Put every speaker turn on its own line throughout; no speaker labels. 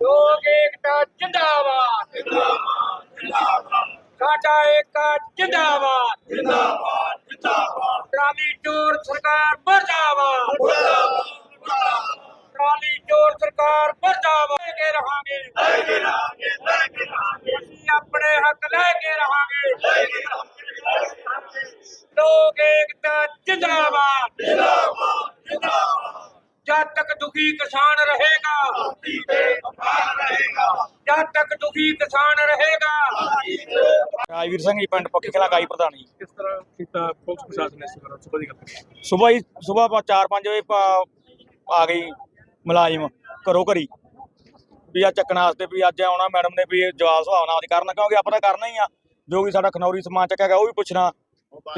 ਲੋਕ ਏਕਤਾ ਜਿੰਦਾਬਾਦ ਸਾਡਾ ਏਕਾ ਜਿੰਦਾਬਾਦ
ਜਿੰਦਾਬਾਦ ਜਿੰਦਾਬਾਦ
ਟਰਾਲੀ ਚੋਰ ਸਰਕਾਰ ਮਰਦਾਬਾਦ ਟਰਾਲੀ ਚੋਰ ਸਰਕਾਰ ਮਰਦਾਬਾਦ ਲੈ ਕੇ ਰਹਾਂਗੇ
ਲੈ ਕੇ ਰਹਾਂਗੇ। ਲੈ ਕੇ ਰਹਾਂਗੇ
ਅਸੀਂ ਆਪਣੇ ਹੱਕ ਲੈ ਕੇ ਰਹਾਂਗੇ
ਲੈ ਕੇ ਰਹਾਂਗੇ
ਲੋਕ ਏਕਤਾ ਜਿੰਦਾਬਾਦ
ਜਿੰਦਾਬਾਦ ਜਿੰਦਾਬਾਦ
ਜਦ ਤੱਕ ਦੁਖੀ ਕਿਸਾਨ ਰਹੇਗਾ।
ਧਰਤੀ ਤੇ ਅਪਾਰ ਰਹੇਗਾ
ਜਦ ਤੱਕ ਦੁਖੀ ਕਿਸਾਨ ਰਹੇਗਾ।
ਰਾਜਵੀਰ ਸਿੰਘ ਜੀ ਪਿੰਡ ਪੱਕੀ ਕਲਾ ਗਾਈ ਪ੍ਰਧਾਨੀ।
ਕਿਸ ਤਰ੍ਹਾਂ ਕੀਤਾ ਪੁਲਿਸ ਪ੍ਰਸ਼ਾਸਨ ਨੇ ਇਸ ਵਾਰ ਸੁਬਾ ਦੀ ਗੱਲ ਕਰੀਏ।
ਸਵੇਰ ਹੀ ਸਵੇਰ 4-5 ਵਜੇ ਆ ਗਈ ਮੁਲਾਜ਼ਮ ਘਰੋਂ ਘਰੀ। ਵੀ ਆ ਚੱਕਣ ਵਾਸਤੇ ਵੀ ਅੱਜ ਆਉਣਾ ਮੈਡਮ ਨੇ ਵੀ ਜਵਾਬ ਸੁਭਾਵਨਾ ਅੱਜ ਕਰਨਾ ਕਿਉਂਕਿ ਆਪਾਂ ਤਾਂ ਕਰਨਾ ਹੀ ਆ। ਜੋ ਵੀ ਸਾਡਾ ਖਨੌਰੀ ਸਮਾਨ ਚੱਕਿਆ ਗਿਆ ਉਹ ਵੀ ਪੁੱਛਣਾ।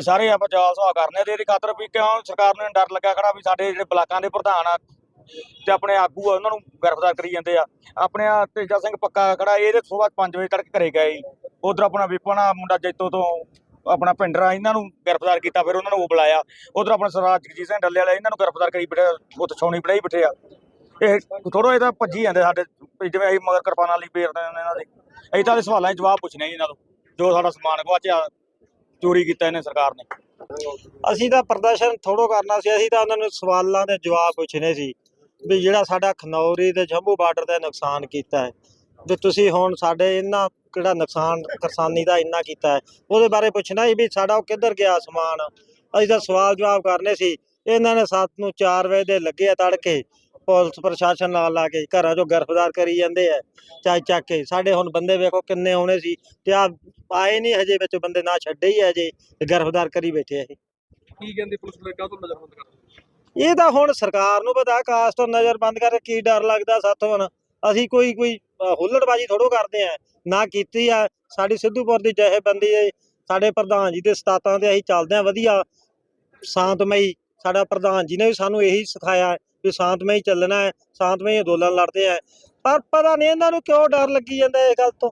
ਸਾਰੇ ਆਪਾਂ ਜਵਾਬ ਸੁਭਾਅ ਕਰਨੇ ਤੇ ਇਹਦੀ ਖਾਤਰ ਵੀ ਕਿਉਂ ਸਰਕਾਰ ਨੂੰ ਡਰ ਲੱਗਾ ਖੜਾ ਵੀ ਸਾਡੇ ਜਿਹੜੇ ਬਲਾਕਾਂ ਦੇ ਪ੍ਰਧਾਨ ਆ ਤੇ ਆਪਣੇ ਆਗੂ ਆ, ਉਹਨਾਂ ਨੂੰ ਗ੍ਰਿਫਤਾਰ ਕਰੀ ਜਾਂਦੇ ਆ। ਆਪਣੇ ਆ ਤੇਜਾ ਸਿੰਘ ਪੱਕਾ ਖੜਾ ਇਹਦੇ ਸਵੇਰ 5 ਵਜੇ ਤੜਕ ਘਰੇ ਗਏ ਉਧਰ ਆਪਣਾ ਵਿਪਨਾ ਮੁੰਡਾ ਜੈਤੋ ਤੋਂ ਆਪਣਾ ਭਿੰਡਰਾ ਇਹਨਾਂ ਨੂੰ ਗ੍ਰਿਫਤਾਰ ਕੀਤਾ, ਫਿਰ ਉਹਨਾਂ ਨੂੰ ਉਹ ਬੁਲਾਇਆ। ਉਧਰ ਆਪਣਾ ਸਰਦਾਰ ਜਗਜੀਤ ਸਿੰਘ ਡੱਲੇ ਵਾਲੇ, ਇਹਨਾਂ ਨੂੰ ਗ੍ਰਿਫਤਾਰ ਕਰੀ ਬਿਠੇ, ਉੱਥੇ ਛਾਉਣੀ ਬਣਾਈ ਬਿਠੇ ਆ। ਇਹ ਥੋੜਾ ਇਹਦਾ ਭੱਜੀ ਜਾਂਦੇ ਸਾਡੇ ਜਿਵੇਂ ਅਸੀਂ ਮਗਰ ਕਿਰਪਾਨਾਂ ਲਈ ਫੇਰਦੇ ਨੇ ਇਹਨਾਂ ਦੇ। ਅਸੀਂ ਤਾਂ ਇਹਦੇ ਸਵਾਲਾਂ ਦੇ ਜਵਾਬ ਪੁੱਛਣੇ ਜੀ ਇਹਨਾਂ ਤੋਂ, ਜੋ ਸਾਡਾ ਸਮਾਨ ਗਵਾਚਿਆ, ਚੋਰੀ ਕੀਤਾ ਇਹਨੇ ਸਰਕਾਰ ਨੇ।
ਅਸੀਂ ਤਾਂ ਪ੍ਰਦਰਸ਼ਨ ਥੋੜੋ ਕਰਨਾ ਸੀ, ਅਸੀਂ ਤਾਂ ਉਹਨਾਂ ਨੂੰ ਸਵਾਲਾਂ ਦੇ ਜਵਾਬ ਪੁੱਛਣੇ ਸੀ। ਵੀ ਜਿਹੜਾ ਸਾਡਾ ਖਨੌਰੀ ਤੇ ਜੰਮੂ ਬਾਰਡਰ ਦਾ ਨੁਕਸਾਨ ਕੀਤਾ ਹੈ, ਵੀ ਤੁਸੀਂ ਹੁਣ ਸਾਡੇ ਇੰਨਾ ਕਿਹੜਾ ਨੁਕਸਾਨ, ਕਿਸਾਨੀ ਦਾ ਇੰਨਾ ਕੀਤਾ ਹੈ, ਉਹਦੇ ਬਾਰੇ ਪੁੱਛਣਾ ਸੀ ਵੀ ਸਾਡਾ ਉਹ ਕਿੱਧਰ ਗਿਆ ਸਮਾਨ? ਅਸੀਂ ਤਾਂ ਸਵਾਲ ਜਵਾਬ ਕਰਨੇ ਸੀ, ਇਹਨਾਂ ਨੇ ਸੱਤ ਨੂੰ 4 ਵਜੇ ਦੇ ਲੱਗੇ ਆ ਤੜਕੇ, ਪੁਲਿਸ ਪ੍ਰਸ਼ਾਸਨ ਨਾਲ ਲਾ ਕੇ ਘਰਾਂ ਚੋਂ ਗ੍ਰਿਫਤਾਰ ਕਰੀ ਜਾਂਦੇ ਆ ਚੱਕ ਚੱਕ ਕੇ, ਸਾਡੇ ਹੁਣ ਬੰਦੇ ਵੇਖੋ ਕਿੰਨੇ ਆਉਣੇ ਸੀ, ਤੇ ਆ ਆਏ ਨਹੀਂ ਹਜੇ ਵਿੱਚ ਬੰਦੇ ਨਾ ਛੱਡੇ ਹੀ ਆ ਹਜੇ, ਤੇ ਗ੍ਰਿਫਤਾਰ ਕਰੀ ਬੈਠੇ ਆ ਇਹ
ਕੀ ਕਹਿੰਦੀ ਪੁਲਿਸ ਨੇ ਕਾਹ ਤੋਂ ਨਜ਼ਰਬੰਦ ਕਰ
ਇਹ ਤਾਂ ਹੁਣ ਸਰਕਾਰ ਨੂੰ ਪਤਾ, ਕਾਸਟ ਤੋਂ ਨਜ਼ਰਬੰਦ ਕਰਕੇ ਕੀ ਡਰ ਲੱਗਦਾ ਸਾਥੋਂ ਹੁਣ? ਅਸੀਂ ਕੋਈ ਕੋਈ ਹੁੱਲੜਬਾਜੀ ਥੋੜੋ ਕਰਦੇ ਆ, ਨਾ ਕੀਤੀ ਆ। ਸਾਡੀ ਸਿੱਧੂਪੁਰ ਦੀ ਜਥੇਬੰਦੀ ਹੈ ਸਾਡੇ ਪ੍ਰਧਾਨ ਜੀ ਦੇ ਸਤਾਤਾਂ ਤੇ ਅਸੀਂ ਚੱਲਦੇ ਆ, ਵਧੀਆ। ਸ਼ਾਂਤਮਈ, ਸਾਡਾ ਪ੍ਰਧਾਨ ਜੀ ਨੇ ਵੀ ਸਾਨੂੰ ਇਹੀ ਸਿਖਾਇਆ ਵੀ ਸ਼ਾਂਤਮਈ ਚੱਲਣਾ ਹੈ, ਸ਼ਾਂਤਮਈ ਅੰਦੋਲਨ ਲੜਦੇ ਆ। ਪਰ ਪਤਾ ਨਹੀਂ ਇਹਨਾਂ ਨੂੰ ਕਿਉਂ ਡਰ ਲੱਗੀ ਜਾਂਦਾ ਇਸ ਗੱਲ ਤੋਂ।